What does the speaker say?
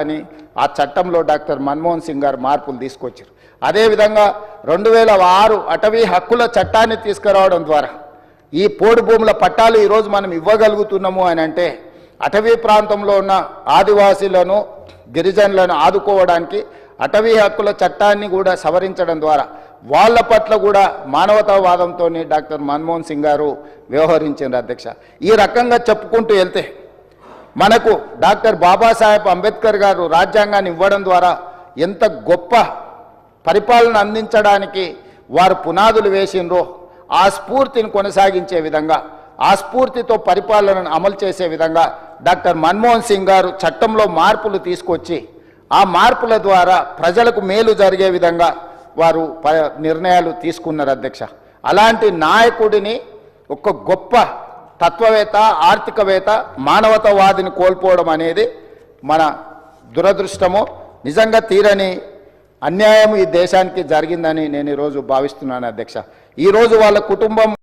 అని ఆ చట్టంలో డాక్టర్ మన్మోహన్ సింగ్ గారు మార్పులు తీసుకొచ్చారు. అదేవిధంగా రెండు వేల ఆరు అటవీ హక్కుల చట్టాన్ని తీసుకురావడం ద్వారా ఈ పోడు భూముల పట్టాలు ఈరోజు మనం ఇవ్వగలుగుతున్నాము అని అంటే అటవీ ప్రాంతంలో ఉన్న ఆదివాసీలను గిరిజనులను ఆదుకోవడానికి అటవీ హక్కుల చట్టాన్ని కూడా సవరించడం ద్వారా వాళ్ళ పట్ల కూడా మానవతావాదంతో డాక్టర్ మన్మోహన్ సింగ్ గారు వ్యవహరించారు అధ్యక్ష. ఈ రకంగా చెప్పుకుంటూ వెళ్తే మనకు డాక్టర్ బాబాసాహెబ్ అంబేద్కర్ గారు రాజ్యాంగాన్ని ఇవ్వడం ద్వారా ఎంత గొప్ప పరిపాలన అందించడానికి వారు పునాదులు వేసిండ్రో ఆ స్ఫూర్తిని కొనసాగించే విధంగా ఆ స్ఫూర్తితో పరిపాలనను అమలు చేసే విధంగా డాక్టర్ మన్మోహన్ సింగ్ గారు చట్టంలో మార్పులు తీసుకొచ్చి ఆ మార్పుల ద్వారా ప్రజలకు మేలు జరిగే విధంగా వారు ప- నిర్ణయాలు తీసుకున్నారు అధ్యక్ష. అలాంటి నాయకుడిని ఒక గొప్ప తత్వవేత్త ఆర్థికవేత్త మానవతవాదిని కోల్పోవడం అనేది మన దురదృష్టము నిజంగా తీరని అన్యాయం ఈ దేశానికి జరిగిందని నేను ఈరోజు భావిస్తున్నాను అధ్యక్ష. ఈరోజు వాళ్ళ కుటుంబం